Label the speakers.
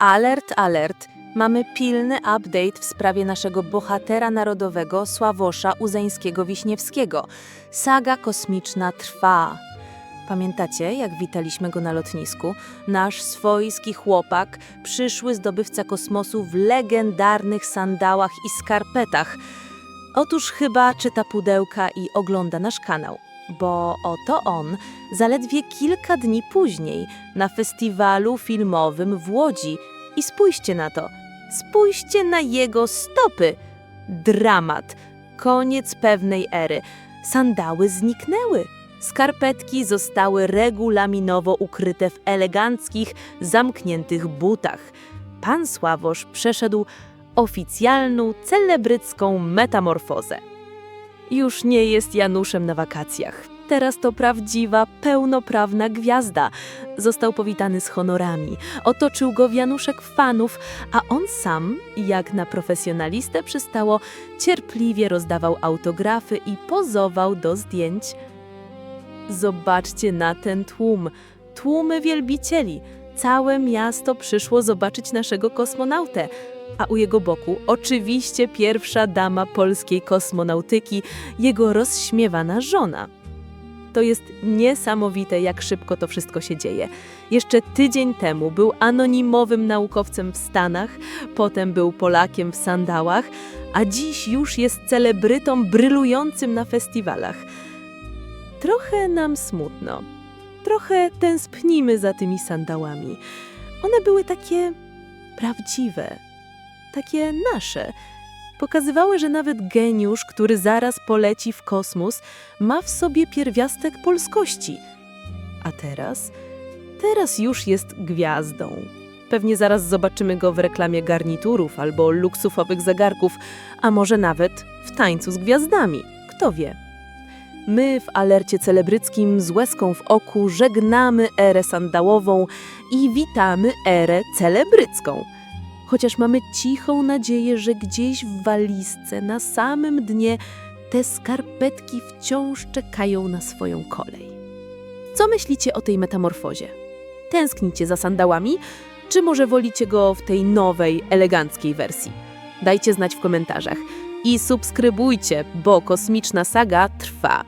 Speaker 1: Alert, alert! Mamy pilny update w sprawie naszego bohatera narodowego Sławosza Uzeńskiego-Wiśniewskiego. Saga kosmiczna trwa. Pamiętacie, jak witaliśmy go na lotnisku? Nasz swojski chłopak, przyszły zdobywca kosmosu w legendarnych sandałach i skarpetach. Otóż chyba czyta pudełka i ogląda nasz kanał, bo oto on zaledwie kilka dni później na festiwalu filmowym w Łodzi. I spójrzcie na to, spójrzcie na jego stopy. Dramat, koniec pewnej ery. Sandały zniknęły. Skarpetki zostały regulaminowo ukryte w eleganckich, zamkniętych butach. Pan Sławosz przeszedł oficjalną, celebrycką metamorfozę. Już nie jest Januszem na wakacjach. Teraz to prawdziwa, pełnoprawna gwiazda. Został powitany z honorami. Otoczył go wianuszek fanów, a on sam, jak na profesjonalistę przystało, cierpliwie rozdawał autografy i pozował do zdjęć. Zobaczcie na ten tłum. Tłumy wielbicieli. Całe miasto przyszło zobaczyć naszego kosmonautę, a u jego boku oczywiście pierwsza dama polskiej kosmonautyki, jego rozśmiewana żona. To jest niesamowite, jak szybko to wszystko się dzieje. Jeszcze tydzień temu był anonimowym naukowcem w Stanach, potem był Polakiem w sandałach, a dziś już jest celebrytą brylującym na festiwalach. Trochę nam smutno. Trochę tęsknimy za tymi sandałami. One były takie prawdziwe, takie nasze. Pokazywały, że nawet geniusz, który zaraz poleci w kosmos, ma w sobie pierwiastek polskości. A teraz? Teraz już jest gwiazdą. Pewnie zaraz zobaczymy go w reklamie garniturów albo luksusowych zegarków, a może nawet w tańcu z gwiazdami. Kto wie? My w alercie celebryckim z łezką w oku żegnamy erę sandałową i witamy erę celebrycką. Chociaż mamy cichą nadzieję, że gdzieś w walizce na samym dnie te skarpetki wciąż czekają na swoją kolej. Co myślicie o tej metamorfozie? Tęsknicie za sandałami, czy może wolicie go w tej nowej, eleganckiej wersji? Dajcie znać w komentarzach i subskrybujcie, bo kosmiczna saga trwa.